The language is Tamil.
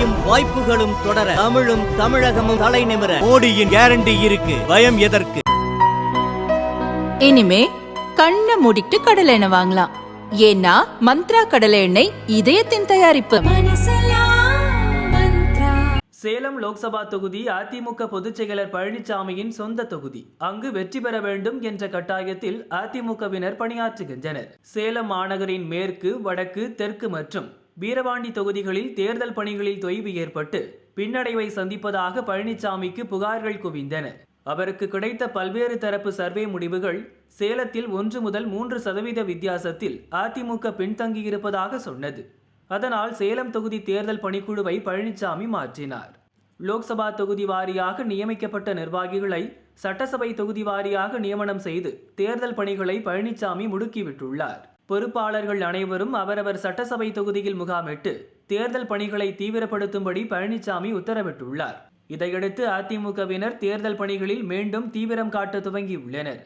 வளர்ச்சியும் வாய்ப்புகளும் தொடர தமிழும் தமிழகமும் தலை நிமிர. மோடியின் கேரண்டி இருக்கு. பயம் எதற்கு? இனிமே கண்ணை மூடிட்டு கடலை எண்ணெய் வாங்கலாம். ஏன்னா மந்த்ரா கடலை எண்ணெய் இதயத்தின் தயாரிப்பு. சேலம் லோக்சபா தொகுதி அதிமுக பொதுச் செயலர் பழனிசாமியின் சொந்த தொகுதி. அங்கு வெற்றி பெற வேண்டும் என்ற கட்டாயத்தில் அதிமுகவினர் பணியாற்றுகின்றனர். சேலம் மாநகரின் மேற்கு வடக்கு தெற்கு மற்றும் வீரபாண்டி தொகுதிகளில் தேர்தல் பணிகளில் தொய்வு ஏற்பட்டு பின்னடைவை சந்திப்பதாக பழனிசாமிக்கு புகார்கள் குவிந்தன. அவருக்கு கிடைத்த பல்வேறு தரப்பு சர்வே முடிவுகள் சேலத்தில் ஒன்று முதல் மூன்று சதவீத வித்தியாசத்தில் அதிமுக பின்தங்கியிருப்பதாக சொன்னது. அதனால் சேலம் தொகுதி தேர்தல் பணிக்குழுவை பழனிசாமி மாற்றினார். லோக்சபா தொகுதி வாரியாக நியமிக்கப்பட்ட நிர்வாகிகளை சட்டசபை தொகுதி வாரியாக நியமனம் செய்து தேர்தல் பணிகளை பழனிசாமி முடுக்கிவிட்டுள்ளார். பொறுப்பாளர்கள் அனைவரும் அவரவர் சட்டசபை தொகுதியில் முகாமிட்டு தேர்தல் பணிகளை தீவிரப்படுத்தும்படி பழனிசாமி உத்தரவிட்டுள்ளார். இதையடுத்து அதிமுகவினர் தேர்தல் பணிகளில் மீண்டும் தீவிரம் காட்ட துவங்கியுள்ளனர்.